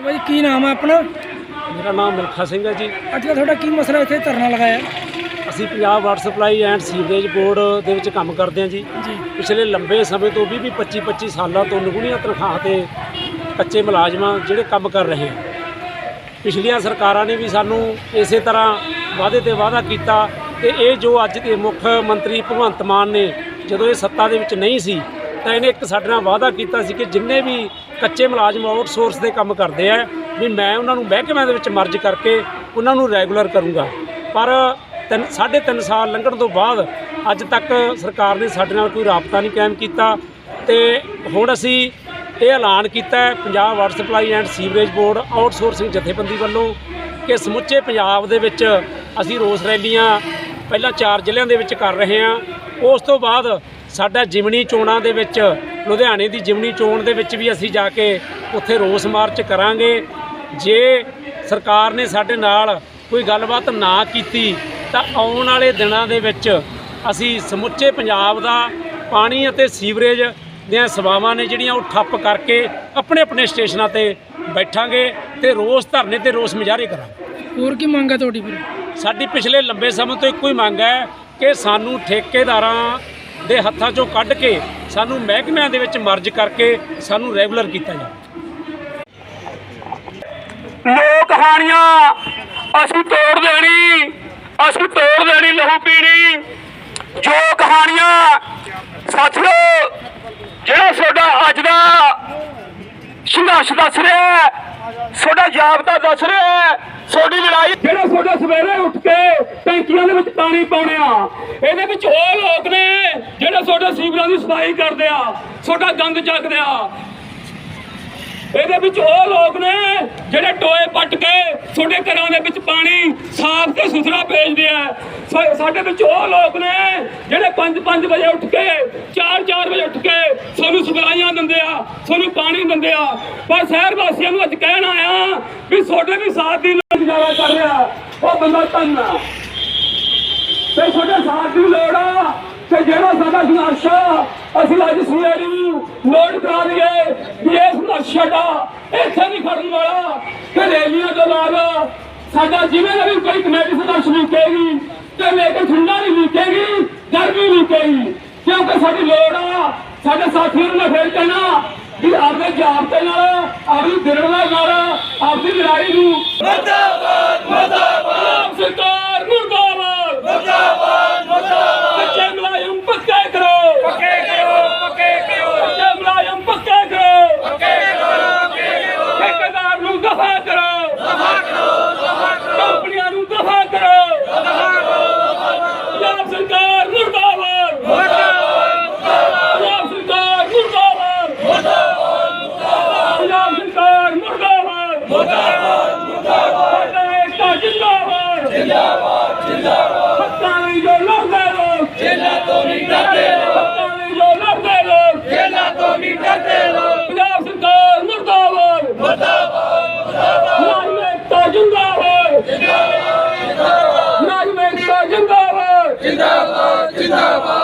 ਤੇ ਭਾਜੀ ਕੀ ਨਾਮ ਹੈ ਆਪਣਾ? ਮੇਰਾ ਨਾਮ ਮਿਲਖਾ ਸਿੰਘ ਹੈ ਜੀ। ਅੱਜ ਦਾ ਤੁਹਾਡਾ ਕੀ ਮਸਲਾ ਇੱਥੇ ਧਰਨਾ ਲਗਾਇਆ। ਅਸੀਂ Punjab water supply and sewerage board ਦੇ ਵਿੱਚ ਕੰਮ ਕਰਦੇ ਹਾਂ ਜੀ। ਜੀ। ਪਿਛਲੇ ਲੰਬੇ ਸਮੇਂ ਤੋਂ 20 25 25 ਸਾਲਾਂ ਤੋਂ ਨਿਗੁਣੀਆਂ ਤਨਖਾਹ ਤੇ ਕੱਚੇ ਮੁਲਾਜ਼ਮਾਂ ਜਿਹੜੇ ਕੰਮ ਕਰ ਰਹੇ ਆ। ਪਿਛਲੀਆਂ ਸਰਕਾਰਾਂ ਨੇ ਵੀ ਸਾਨੂੰ ਇਸੇ ਤਰ੍ਹਾਂ ਵਾਅਦੇ ਤੇ ਵਾਅਦਾ ਕੀਤਾ ਤੇ ਇਹ ਜੋ ਅੱਜ ਦੇ ਮੁੱਖ ਮੰਤਰੀ ਭਗਵੰਤ ਮਾਨ ਨੇ ਜਦੋਂ ਇਹ ਸੱਤਾ ਦੇ ਵਿੱਚ ਨਹੀਂ ਸੀ ਤਾਂ ਇਹਨੇ ਇੱਕ ਸਾਡੇ ਨਾਲ ਵਾਅਦਾ ਕੀਤਾ ਸੀ ਕਿ ਜਿੰਨੇ ਵੀ ਕੱਚੇ ਮੁਲਾਜ਼ਮ ਆਊਟਸੋਰਸ ਦੇ ਕੰਮ ਕਰਦੇ ਆ, ਵੀ ਮੈਂ ਉਹਨਾਂ ਨੂੰ ਮਹਿਕਮਿਆਂ ਦੇ ਵਿੱਚ ਮਰਜ ਕਰਕੇ ਉਹਨਾਂ ਨੂੰ ਰੈਗੂਲਰ ਕਰੂੰਗਾ। ਪਰ ਤਿੰਨ, ਸਾਢੇ ਤਿੰਨ ਸਾਲ ਲੰਘਣ ਤੋਂ ਬਾਅਦ ਅੱਜ ਤੱਕ ਸਰਕਾਰ ਨੇ ਸਾਡੇ ਨਾਲ ਕੋਈ ਰਾਬਤਾ ਨਹੀਂ ਕਾਇਮ ਕੀਤਾ ਤੇ ਹੁਣ ਅਸੀਂ ਇਹ ਐਲਾਨ ਕੀਤਾ ਹੈ, Punjab water supply and sewerage board outsourcing ਜਥੇਬੰਦੀ ਵੱਲੋਂ ਕਿ ਸਮੁੱਚੇ ਪੰਜਾਬ ਦੇ ਵਿੱਚ ਅਸੀਂ ਰੋਸ ਰੈਲੀਆਂ ਪਹਿਲਾਂ ਚਾਰ ਜ਼ਿਲ੍ਹਿਆਂ ਦੇ ਵਿੱਚ ਕਰ ਰਹੇ ਹਾਂ। ਉਸ ਤੋਂ ਬਾਅਦ ਸਾਡਾ ਜਿਮਣੀ ਚੋਣਾਂ ਦੇ ਵਿੱਚ ਲੁਧਿਆਣੇ ਦੀ ਜਿਮਣੀ ਚੋਣ ਦੇ ਵਿੱਚ ਵੀ ਅਸੀਂ ਜਾ ਕੇ ਉੱਥੇ ਰੋਸ ਮਾਰਚ ਕਰਾਂਗੇ। ਜੇ ਸਰਕਾਰ ਨੇ ਸਾਡੇ ਨਾਲ ਕੋਈ ਗੱਲਬਾਤ ਨਾ ਕੀਤੀ ਤਾਂ ਆਉਣ ਵਾਲੇ ਦਿਨਾਂ ਦੇ ਵਿੱਚ ਅਸੀਂ ਸਮੁੱਚੇ ਪੰਜਾਬ ਦਾ ਪਾਣੀ ਅਤੇ ਸੀਵਰੇਜ ਦੀਆਂ ਸੇਵਾਵਾਂ ਨੇ ਜਿਹੜੀਆਂ ਉਹ ਠੱਪ ਕਰਕੇ ਆਪਣੇ ਆਪਣੇ ਸਟੇਸ਼ਨਾਂ ਤੇ ਬੈਠਾਂਗੇ ਤੇ ਰੋਸ ਧਰਨੇ ਤੇ ਰੋਸ ਮੁਜ਼ਾਹਰੇ ਕਰਾਂਗੇ। ਹੋਰ ਕੀ ਮੰਗ ਹੈ ਤੁਹਾਡੀ ਫਿਰ? ਸਾਡੀ ਪਿਛਲੇ ਲੰਬੇ ਸਮੇਂ ਤੋਂ ਇੱਕੋ ਹੀ ਮੰਗ ਹੈ ਕਿ ਸਾਨੂੰ ਠੇਕੇਦਾਰਾਂ ਦੇ ਹੱਥਾਂ 'ਚੋਂ ਕੱਢ ਕੇ ਸਾਨੂੰ ਮਹਿਕਮਿਆਂ ਦੇ ਵਿੱਚ ਮਰਜ ਕਰਕੇ ਸਾਨੂੰ ਰੈਗੂਲਰ ਕੀਤਾ ਜਾਵੇ। ਲੋਕ ਹਾਣੀਆਂ ਅਸੀਂ ਤੋੜ ਦੇਣੀ, ਅਸੀਂ ਤੋੜ ਦੇਣੀ ਲਹੂ ਪੀਣੀ। ਜੋ ਕਹਾਣੀਆਂ ਸਾਥੀਓ ਜਿਹੜਾ ਤੁਹਾਡਾ ਅੱਜ ਦਾ ਸੰਘਰਸ਼ ਦੱਸ ਰਿਹਾ ਤੁਹਾਡਾ ਜਾਬਤਾ ਦੱਸ ਰਿਹਾ ਹੈ, ਤੁਹਾਡੀ ਲੜਾਈ ਜਿਹੜਾ ਤੁਹਾਡਾ ਸਵੇਰੇ ਉੱਠ ਕੇ ਟੈਂਕੀਆਂ ਦੇ ਵਿੱਚ ਪਾਣੀ ਪਾਉਣੇ ਆ ਇਹਦੇ ਵਿੱਚ ਉਹ ਲੋਕ ਨੇ ਜਿਹੜੇ ਤੁਹਾਡੇ ਸੀਵਰਾਂ ਦੀ ਸਫ਼ਾਈ ਕਰਦੇ ਆ ਤੁਹਾਡਾ ਗੰਦ ਚੱਕਦੇ ਆ। ਇਹਦੇ ਵਿੱਚ ਉਹ ਲੋਕ ਨੇ ਜਿਹੜੇ ਟੋਏ ਪੱਟ ਕੇ ਤੁਹਾਡੇ ਘਰਾਂ ਦੇ ਵਿੱਚ ਪਾਣੀ ਸਾਫ਼ ਤੇ ਸੁਥਰਾ ਭੇਜਦੇ ਆ। ਸਾਡੇ ਵਿੱਚ ਉਹ ਲੋਕ ਨੇ ਜਿਹੜੇ 5-5 ਵਜੇ ਉੱਠ ਕੇ 4-4 ਵਜੇ ਉੱਠ ਕੇ ਸਾਨੂੰ ਸਪਲਾਈਆਂ ਦਿੰਦੇ ਆ ਤੁਹਾਨੂੰ ਪਾਣੀ ਦਿੰਦੇ ਆ। ਪਰ ਸ਼ਹਿਰ ਵਾਸੀਆਂ ਨੂੰ ਅੱਜ ਕਹਿਣ ਆਇਆ ਵੀ ਤੁਹਾਡੇ ਵੀ ਸਾਥ ਦੀ ਲੋੜ ਕਰ ਰਿਹਾ। ਉਹ ਬੰਦਾ ਧੰਨਾ ਤੇ ਤੁਹਾਡੇ ਸਾਥ ਦੀ ਲੋੜ ਆ। ਤੇ ਜਿਹੜਾ ਸਾਡਾ ਸੰਘਰਸ਼ ਅਸੀਂ ਅੱਜ ਸਵੇਰ ਨੂੰ ਨੋਟ ਕਰਾ ਦਈਏ ਵੀ ਇਹ ਸੰਘਰਸ਼ ਸਾਡਾ ਇੱਥੇ ਨਹੀਂ ਖੜਨ ਵਾਲਾ। ਤੇ ਰੈਲੀਆਂ ਤੋਂ ਬਾਅਦ ਸਾਡਾ ਜਿਵੇਂ ਦਾ ਵੀ ਕੋਈ ਕਮੇਟੀ ਸੰਘਰਸ਼ ਲਿਖੇਗੀ ਤੇ ਲੇਕਿਨ ਠੰਡਾ ਨਹੀਂ ਲਿਖੇਗੀ ਗਰਮੀ ਲਿਖੇਗੀ ਕਿਉਂਕਿ ਸਾਡੀ ਲੋੜ ਆ ਸਾਡੇ ਸਾਥੀਆਂ ਨੂੰ ਮੈਂ ਫੇਰ ਕਹਿਣਾ ਵੀ ਆਪਣੇ ਜਾਬਤੇ ਨਾਲ, ਆਪਣੀ ਦਿਰੜਾ ਨਾਲ ਆਪਦੀ ਲੜਾਈ ਨੂੰ ਮੁਰਦਾਬਾਦ ਮੁਰਦਾਬਾਦ। ਜਿੰਦਾਬਾਦ ਜਿੰਦਾਬਾਦ। ਹੱਕਾਂ ਲਈ ਜੋ ਲੜਦੇ ਲੋਕ। ਜੇਲਾ ਤੋਂ ਨਹੀਂ ਡਰਦੇ ਲੋਕ। ਹੱਕਾਂ ਲਈ ਜੋ ਲੜਦੇ ਲੋਕ। ਜੇਲਾ ਤੋਂ ਨਹੀਂ ਡਰਦੇ ਲੋਕ। ਪੰਜਾਬ ਸਰਕਾਰ ਮਰਦਾਬਾਦ। ਮਰਦਾਬਾਦ ਮਰਦਾਬਾਦ। ਨਾਗਰਿਕਤਾ ਜਿੰਦਾਬਾਦ। ਜਿੰਦਾਬਾਦ ਜਿੰਦਾਬਾਦ। ਨਾਗਰਿਕਤਾ ਜਿੰਦਾਬਾਦ। ਜਿੰਦਾਬਾਦ ਜਿੰਦਾਬਾਦ।